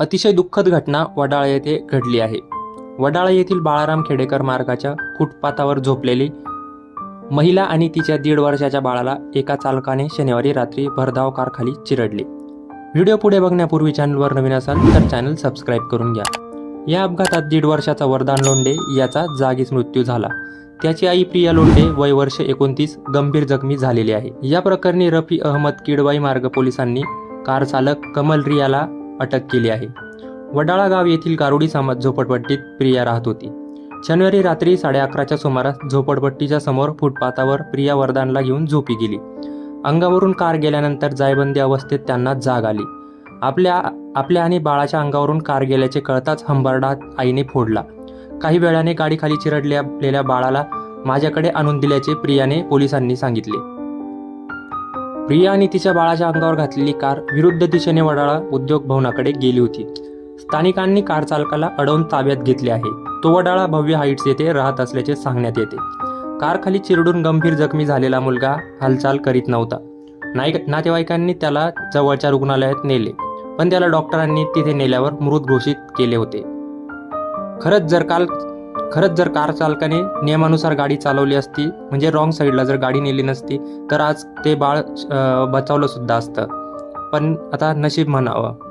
अतिशय दुःखद घटना वडाळा येथे घडली आहे. वडाळा येथील बाळाराम खेडेकर मार्गाच्या फुटपाथावर झोपलेली महिला आणि तिच्या दीड वर्षाच्या बाळाला एका चालकाने शनिवारी रात्री भरधाव कारखाली चिरडले. व्हिडिओ पुढे बघण्यापूर्वी चॅनलवर नवीन असाल तर चॅनल सबस्क्राईब करून घ्या. या अपघातात दीड वर्षाचा वरदान लोंडे याचा जागीच मृत्यू झाला. त्याची आई प्रिया लोंडे वय वर्ष एकोणतीस गंभीर जखमी झालेली आहे. या प्रकरणी रफी अहमद किडवाई मार्ग पोलिसांनी कार चालक कमल रियाला अटक केली आहे. वडाळा गाव येथील गारुडी समाज झोपडपट्टीत प्रिया राहत होती. शनिवारी रात्री साडे अकराच्या सुमारास झोपडपट्टीच्या समोर फुटपाथावर प्रिया वरदानला घेऊन झोपी गेली. अंगावरून कार गेल्यानंतर जायबंदी अवस्थेत त्यांना जाग आली. आपल्या आपल्या आणि बाळाच्या अंगावरून कार गेल्याचे कळताच हंबरडा आईने फोडला. काही वेळाने गाडीखाली चिरडल्या चिरडलेल्या बाळाला माझ्याकडे आणून दिल्याचे प्रियाने पोलिसांनी सांगितले. प्रिया आणि तिच्या बाळाच्या अंगावर घातलेली कार विरुद्ध दिशेने वडाळा उद्योग भवनाकडे गेली होती. स्थानिकांनी कार चालकाला अडवून ताब्यात घेतले आहे. तो वडाळा भव्य हाईट्स येथे राहत असल्याचे सांगण्यात येते. कारखाली चिरडून गंभीर जखमी झालेला मुलगा हालचाल करीत नव्हता. नाईक नातेवाईकांनी त्याला जवळच्या रुग्णालयात नेले पण त्याला डॉक्टरांनी तिथे नेल्यावर मृत घोषित केले होते. खरंच जर काल खरंच जर कार चालकाने नियमानुसार गाडी चालवली असती म्हणजे रॉंग साईडला जर गाडी नेली नसती तर आज ते बाळ बचावलं सुद्धा असतं. पण आता नशीब म्हणावं.